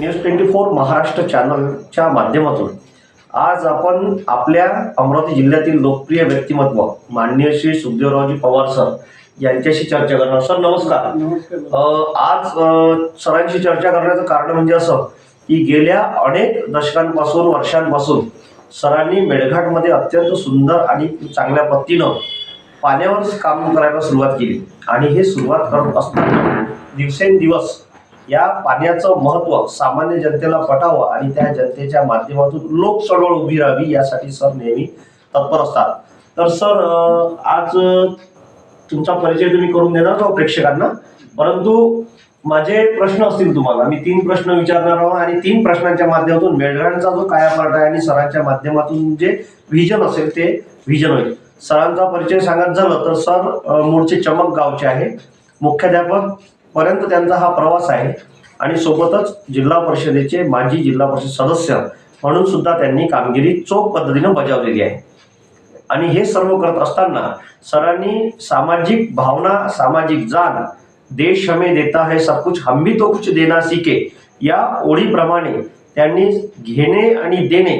News twenty four Maharashtra चॅनलच्या माध्यमातून आज आपण आपल्या अमरावती जिल्ह्यातील लोकप्रिय व्यक्तिमत्व माननीय श्री सुखदेवरावजी पवार सर यांच्याशी चर्चा करणार. सर नमस्कार. आज सरांशी चर्चा करण्याचं कारण म्हणजे असं की गेल्या अनेक दशकांपासून वर्षांपासून सरांनी मेळघाटमध्ये अत्यंत सुंदर आणि चांगल्या पद्धतीनं पाण्यावर काम करायला सुरुवात केली. आणि हे सुरुवात करत असताना दिवसेंदिवस या पाण्याचं महत्त्व सामान्य जनतेला पटावं आणि त्या जनतेच्या माध्यमातून लोक चळवळ उभी राहावी यासाठी सर नेहमी तत्पर असतात. तर सर आज तुमचा परिचय तुम्ही करून देणार का प्रेक्षकांना? परंतु माझे प्रश्न असतील तुम्हाला. मी तीन प्रश्न विचारणार आहोत आणि तीन प्रश्नांच्या माध्यमातून मेळघाटचा जो कायापार्ट आहे आणि सरांच्या माध्यमातून जे व्हिजन असेल ते व्हिजन होईल. सरांचा परिचय सांगत झालं तर सर मूळचे चमक गावचे आहे. मुख्याध्यापक पर्यंत त्यांचा हा प्रवास आहे. आणि सोबतच जिल्हा परिषदेचे माजी जिल्हा परिषद सदस्य म्हणून सुद्धा त्यांनी कामगिरी चोख पद्धतीनं बजावलेली आहे. आणि हे सर्व करत असताना सरांनी सामाजिक भावना सामाजिक जाण देश हमें देता है सब कुछ हम भी तो कुछ देना सीखे या ओळीप्रमाणे त्यांनी घेणे आणि देणे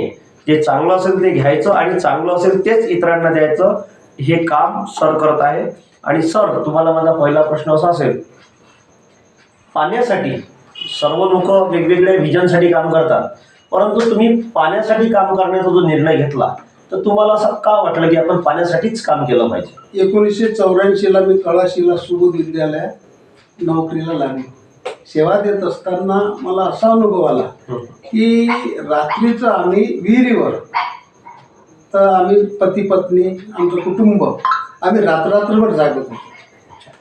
जे चांगलं असेल ते घ्यायचं आणि चांगलं असेल तेच इतरांना द्यायचं हे काम सर करत आहे. आणि सर तुम्हाला माझा पहिला प्रश्न असा असेल पाण्यासाठी सर्व लोक वेगवेगळ्या व्हिजनसाठी काम करतात. परंतु तुम्ही पाण्यासाठी काम करण्याचा जो निर्णय घेतला तर तुम्हाला असं का वाटलं की आपण पाण्यासाठीच काम केलं पाहिजे? एकोणीसशे चौऱ्याऐंशीला मी कळाशीला सुबोध विद्यालयात नोकरीला लागलो. सेवा देत असताना मला असा अनुभव आला की रात्रीचं आम्ही विहिरीवर तर आम्ही पती पत्नी आमचं कुटुंब आम्ही रात्ररात्रभर जागत होतो.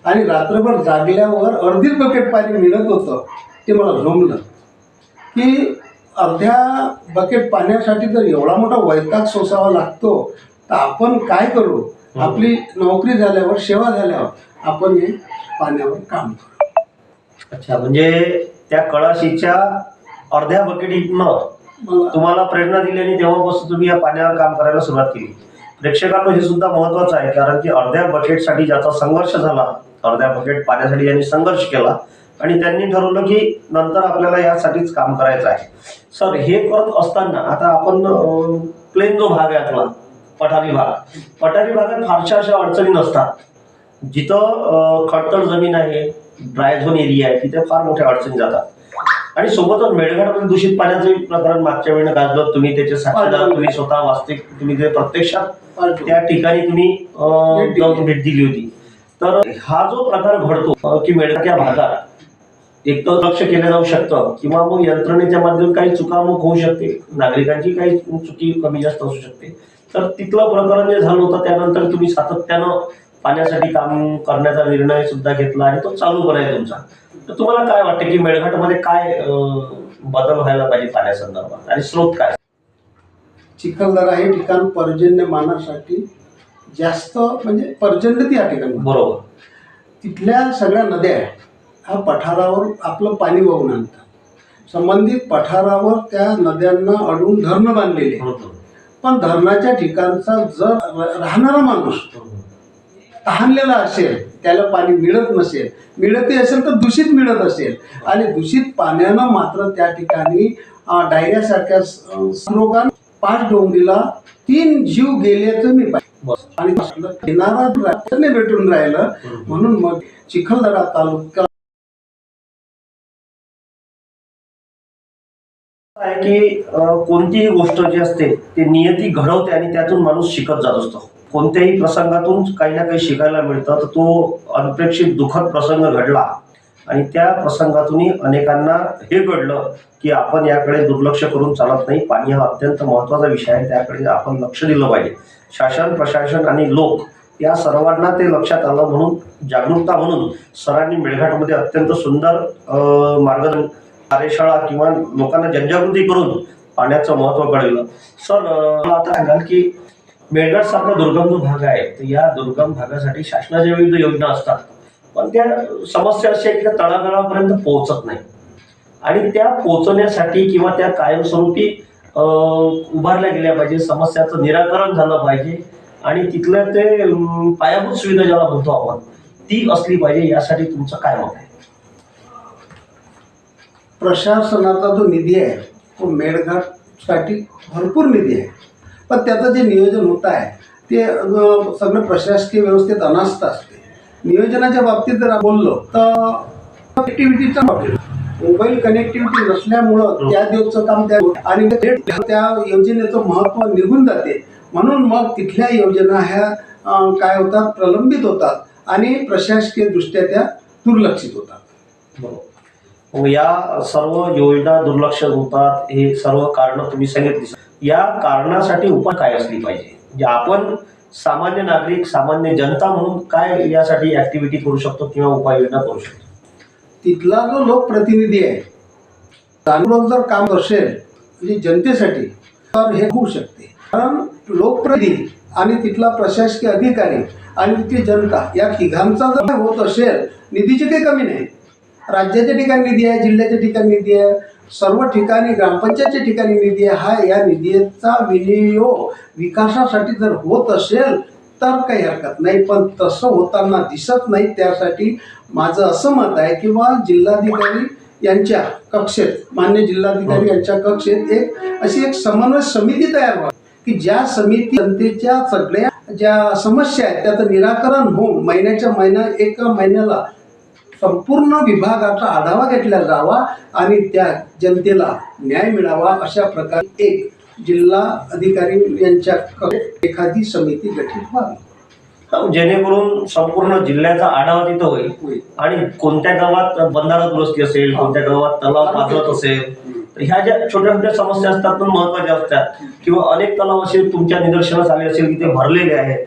आणि रात्रभर जागल्यावर अर्धीच बकेट पाणी मिळत होतं ते मला जमलं. की अर्ध्या बकेट पाण्यासाठी जर एवढा मोठा वैताग सोसावा लागतो तर आपण काय करू? आपली नोकरी झाल्यावर सेवा झाल्यावर आपण हे पाण्यावर काम करू. अच्छा म्हणजे त्या कळाशीच्या अर्ध्या बकेटीतनं मला तुम्हाला प्रेरणा दिली आणि तेव्हापासून तुम्ही या पाण्यावर काम करायला सुरुवात केली. प्रेक्षकांना हे सुद्धा महत्वाचं आहे कारण की अर्ध्या बकेटसाठी ज्याचा संघर्ष झाला अर्ध्या बकेट पाण्यासाठी ज्यांनी संघर्ष केला. आणि त्यांनी ठरवलं की नंतर आपल्याला यासाठीच काम करायचं आहे. सर हे करत असताना आता आपण प्लेन जो भाग आहे आपला पठारी भाग. पठारी भागात फारशा अशा अडचणी नसतात. जिथं ड्राय झोन एरिया आहे तिथे फार मोठ्या अडचणी जातात. आणि सोबतच मेळघाटमध्ये दूषित पाण्याचं प्रकरण मागच्या वेळेला गाजलं. तुम्ही त्याचे साक्षीदार तुम्ही स्वतः वास्तविक तुम्ही ते प्रत्यक्षात. त्या ठिकाणी तुम्ही. जाऊन भेट दिली होती. तर हा जो प्रकार घडतो की मेळघाट भागात एक तर लक्ष केलं जाऊ शकतं किंवा मग यंत्रणेच्या माध्यमातून काही चुकामुक होऊ शकते नागरिकांची काही चुकी कमी जास्त असू शकते तर तिथलं प्रकरण जे झालं होतं त्यानंतर तुम्ही सातत्यानं पाण्यासाठी काम करण्याचा निर्णय सुद्धा घेतला आणि तो चालू पण आहे तुमचा. तर तुम्हाला काय वाटतं की मेळघाटमध्ये काय बदल व्हायला पाहिजे पाण्यासंदर्भात आणि स्रोत काय? चिखलदरा हे ठिकाण पर्जन्यमानासाठी जास्त म्हणजे पर्जन्य या ठिकाणी. बरोबर. तिथल्या सगळ्या नद्या ह्या पठारावर आपलं पाणी वाहून आणतात. संबंधित पठारावर त्या नद्यांना अडवून धरणं बांधलेले. पण धरणाच्या ठिकाणचा जर राहणारा माणूस तहानलेला असेल त्याला पाणी मिळत नसेल मिळतही असेल तर दूषित मिळत असेल. आणि दूषित पाण्यानं मात्र त्या ठिकाणी अं, डायरियासारख्या स- अं, रोगां पाच डोंगरीला तीन जीव गेल्याचं मी बस. आणि येणारा राज्याने भेटून राहिलं म्हणून मग चिखलदरा तालुका आहे की कोणतीही गोष्ट जी असते ती नियती घडवते आणि त्यातून माणूस शिकत जात असतो. कोणत्याही प्रसंगातून काही ना काही शिकायला मिळतं तर तो अनपेक्षित दुःखद प्रसंग घडला आणि त्या प्रसंगातूनही अनेकांना हे घडलं की आपण याकडे दुर्लक्ष करून चालत नाही. पाणी हा अत्यंत महत्त्वाचा विषय आहे. त्याकडे आपण लक्ष दिलं पाहिजे. शासन प्रशासन आणि लोक या सर्वांना ते लक्षात आलं म्हणून जागरूकता म्हणून सरांनी मेळघाटमध्ये अत्यंत सुंदर मार्गदर्शन कार्यशाळा किंवा लोकांना जनजागृती करून पाण्याचं महत्त्व कळवलं. सर मला आता सांगाल की मेळघाट सारखा दुर्गम जो भाग आहे तर या दुर्गम भागासाठी शासनाच्या विविध योजना असतात. पण त्या समस्या अशी आहे की त्या तळागाळापर्यंत पोहोचत नाही. आणि त्या पोहोचण्यासाठी किंवा त्या कायमस्वरूपी उभारल्या गेल्या पाहिजे समस्याचं निराकरण झालं पाहिजे आणि तिथल्या ते पायाभूत सुविधा ज्याला म्हणतो आपण ती असली पाहिजे यासाठी तुमचं काय मत आहे? प्रशासनाचा जो निधी आहे तो मेळघाटसाठी भरपूर निधी आहे. पण त्याचं जे नियोजन होत आहे ते सगळं प्रशासकीय व्यवस्थेत अनास्थ नियोजनाच्या बाबतीत जर बोललो तर कनेक्टिव्हिटीचा प्रॉब्लेम मोबाईल कनेक्टिव्हिटी नसल्यामुळं त्या दिवसचं काम त्या आणि त्या योजनेचं महत्त्व निघून जाते. म्हणून मग तिथल्या योजना ह्या काय होतात? प्रलंबित होतात आणि प्रशासकीय दृष्ट्या त्या दुर्लक्षित होतात. मग या सर्व योजना दुर्लक्ष होतात हे सर्व कारण तुम्ही सांगितली. या कारणासाठी उपाय काय असली पाहिजे? म्हणजे आपण सामान्य नागरिक सामान्य जनता म्हणून काय यासाठी ऍक्टिव्हिटी करू शकतो किंवा उपाययोजना करू शकतो? तिथला जो लोकप्रतिनिधी आहे चांगलं जर काम असेल म्हणजे जनतेसाठी तर हे होऊ शकते. कारण लोकप्रतिनिधी आणि तिथला प्रशासकीय अधिकारी आणि तिथली जनता या तिघांचा जर होत असेल निधीची काही कमी नाही. राज्याच्या ठिकाणी निधी आहे जिल्ह्याच्या ठिकाणी निधी आहे सर्व ठिकाणी ग्रामपंचायतच्या ठिकाणी निधी आहे. हा या निधीचा विनियोग विकासासाठी जर होत असेल तर काही हरकत नाही. पण तसं होताना दिसत नाही. त्यासाठी माझं असं मत आहे किंवा जिल्हाधिकारी यांच्या कक्षेत मान्य जिल्हाधिकारी यांच्या कक्षेत एक अशी एक समन्वय समिती तयार व्हावी. की ज्या समिती जनतेच्या सगळ्या ज्या समस्या आहेत त्याचं निराकरण होऊन महिन्याच्या महिन्या एका महिन्याला संपूर्ण विभागाचा आढावा घेतला जावा आणि त्या जनतेला न्याय मिळावा अशा प्रकारे एक जिल्हा अधिकारी यांच्या एखादी समिती गठीत व्हावी. जेणेकरून संपूर्ण जिल्ह्याचा आढावा तिथं होईल. आणि कोणत्या गावात बंधारा दुरुस्ती असेल कोणत्या गावात तलाव पाजवत असेल तर ह्या ज्या छोट्या छोट्या समस्या असतात पण महत्त्वाच्या असतात किंवा अनेक तलाव असे तुमच्या निदर्शनास आले असेल की ते भरलेले आहेत.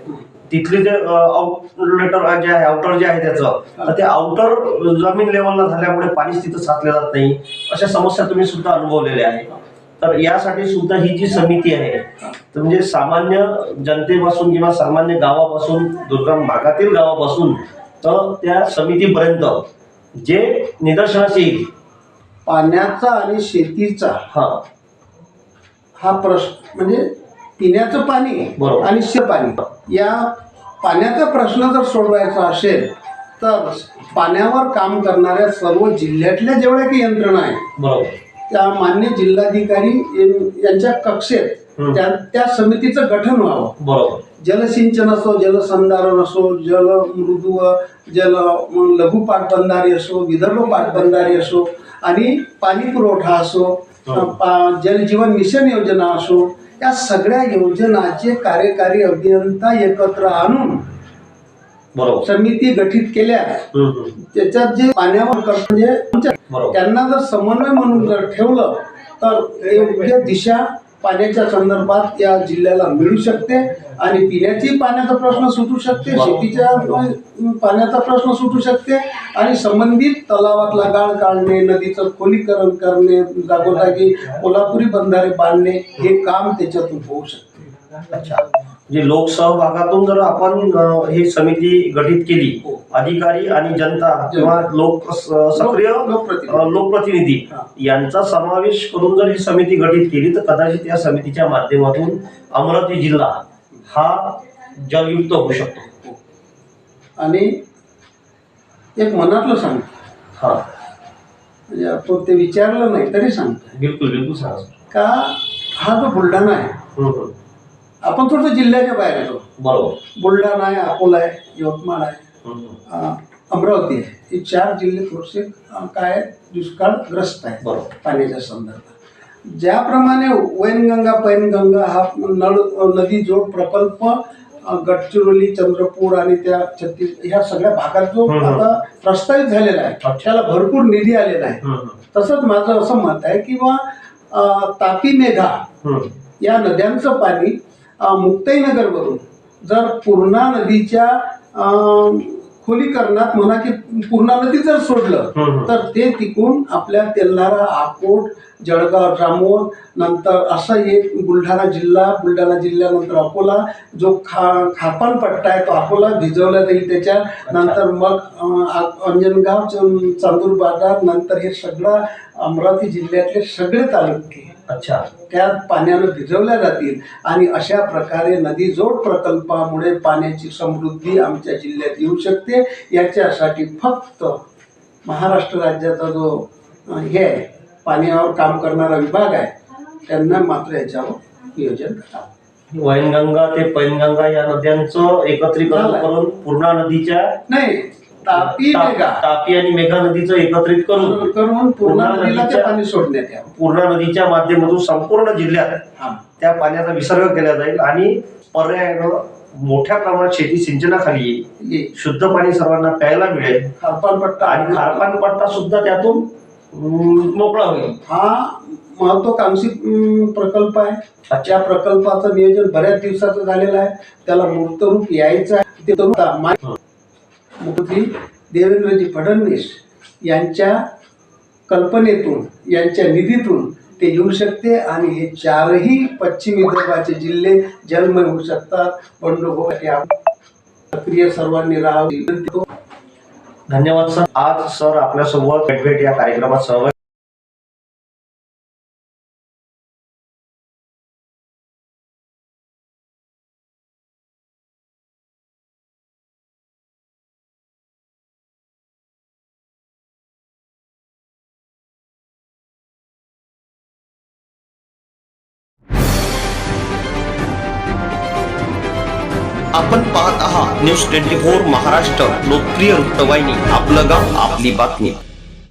तिथले जे आउटलेटर जे आहे आउटर जे आहे त्याचं तर ते आउटर जमीन लेवलला झाल्यामुळे पाणीच तिथं साचलं जात नाही. अशा समस्या तुम्ही सुद्धा अनुभवलेल्या आहेत. तर यासाठी सुद्धा ही जी समिती आहे तर म्हणजे सामान्य जनतेपासून किंवा सामान्य गावापासून दुर्गम भागातील गावापासून तर त्या समितीपर्यंत जे निदर्शनास येईल. पाण्याचा आणि शेतीचा हा. हा प्रश्न म्हणजे पिण्याचं पाणी बरोबर. आणि शे पाणी या पाण्याचा प्रश्न जर सोडवायचा असेल तर पाण्यावर काम करणाऱ्या सर्व जिल्ह्यातल्या जेवढ्या काही यंत्रणा आहेत बरोबर त्या मान्य जिल्हाधिकारी यां- यांच्या कक्षेत हं. त्या त्या समितीचं गठन व्हावं बरोबर जलसिंचन असो जलसंधारण असो जल मृदू जल लघु पाटबंधारे असो विदर्भ पाटबंधारे असो आणि पाणी पुरवठा असो हो. पा- जलजीवन मिशन योजना असो या सगळ्या योजनाचे कार्यकारी अभियंता एकत्र आणून बरोबर. समिती गठीत केल्या. हम्म, हम्म. त्याच्यात जे पाण्यावर कर- म्हणजे बरोबर. त्यांना जर समन्वय म्हणून जर ठेवलं तर योग्य दिशा पाण्याच्या संदर्भात या जिल्ह्याला मिळू शकते आणि पिण्याची पाण्याचा प्रश्न सुटू शकते शेतीच्या पाण्याचा प्रश्न सुटू शकते आणि संबंधित तलावातला गाळ काढणे नदीचं खोलीकरण करणे जागोजागी कोल्हापुरी बंधारे बांधणे हे काम त्याच्यातून होऊ शकते. अच्छा. म्हणजे लोकसहभागातून जर आपण ही समिती गठीत केली हो. अधिकारी आणि जनता किंवा लोक सक्रिय लोकप्रतिनिधी. हा. यांचा समावेश करून जर ही समिती गठीत केली तर कदाचित या समितीच्या माध्यमातून अमरावती जिल्हा हा जलयुक्त होऊ शकतो आणि एक मनातलं सांगतो हा म्हणजे आपण ते विचारलं नाही तरी सांगतो बिलकुल बिलकुल सांगा. का हा जो बुलढाणा आहे. आपण थोडंसं जिल्ह्याच्या बाहेर येतो बरोबर बुलढाणा आहे अकोला आहे यवतमाळ आहे. अं, अमरावती आहे हे चार जिल्हे थोडेसे अं, काय दुष्काळग्रस्त आहेत बरोबर पाण्याच्या संदर्भात ज्याप्रमाणे वैनगंगा पैनगंगा हा नळ नदी जोड प्रकल्प अं, गडचिरोली चंद्रपूर आणि त्या छत्तीस ह्या सगळ्या भागात जो हम्म. आता प्रस्तावित झालेला आहे अच्छा. त्याला भरपूर निधी आलेला आहे हम्म, हम्म. तसंच माझं असं मत आहे किंवा अं, तापी मेघा हम्म. या नद्यांचं पाणी मुक्ताईनगरवरून. जर पूर्णा नदीच्या खोलीकरणात म्हणा की पूर्णा नदी जर सोडलं. तर ते तिकून आपल्या तेल्हारा अकोट जळगाव जामोद नंतर असं एक बुलढाणा जिल्हा बुलढाणा जिल्ह्यानंतर अकोला जो खा खारपान पट्टा आहे तो अकोला भिजवला जाईल त्याच्यात. नंतर मग अंजनगाव चांदूर बाजार नंतर हे सगळं अमरावती जिल्ह्यातले सगळे तालुके. अच्छा. त्या पाण्यानं भिजवल्या जातील आणि अशा प्रकारे नदी जोड प्रकल्पामुळे पाण्याची समृद्धी आमच्या जिल्ह्यात येऊ शकते. याच्यासाठी फक्त महाराष्ट्र राज्याचा जो हे आहे पाण्यावर काम करणारा विभाग आहे त्यांना मात्र याच्यावर नियोजन करावं वैनगंगा ते पैनगंगा या नद्यांचं एकत्रीकरण. करून पूर्णा नदीच्या नाही तापी मेघा. तापी आणि मेघा नदीचं एकत्रित करून करून पूर्ण नदीला ते पाणी सोडण्यात यावं. पूर्णा नदीच्या माध्यमातून संपूर्ण जिल्ह्यात हा. त्या पाण्याचा विसर्ग केला जाईल आणि पर्यायानं मोठ्या प्रमाणात शेती सिंचनाखाली येईल ये. शुद्ध पाणी सर्वांना प्यायला मिळेल. खारपानपट्टा आणि खारपान पट्टा सुद्धा त्यातून अं, मोकळा होईल. हा महत्वाकांक्षी अं, प्रकल्प आहे. त्या प्रकल्पाचं नियोजन बऱ्याच दिवसाचं झालेलं आहे. त्याला मूर्तरूप यायचं आहे. ते तरुण मा- मुख्यमंत्री देवेंद्रजी फडणवीस यांच्या कल्पनेतून यांच्या निधीतून ते येऊ शकते आणि हे चारही पश्चिम विदर्भाचे जिल्हे जलमय होऊ शकतात. बंडखोरी हो, सक्रिय सर्वांनी राहावी. धन्यवाद सर. आज सर आपल्यासोबत भेट या कार्यक्रमात सहभागी आपण पाहत आहात न्यूज ट्वेंटी फोर महाराष्ट्र लोकप्रिय वृत्तवाहिनी आपलं गाव आपली बातमी.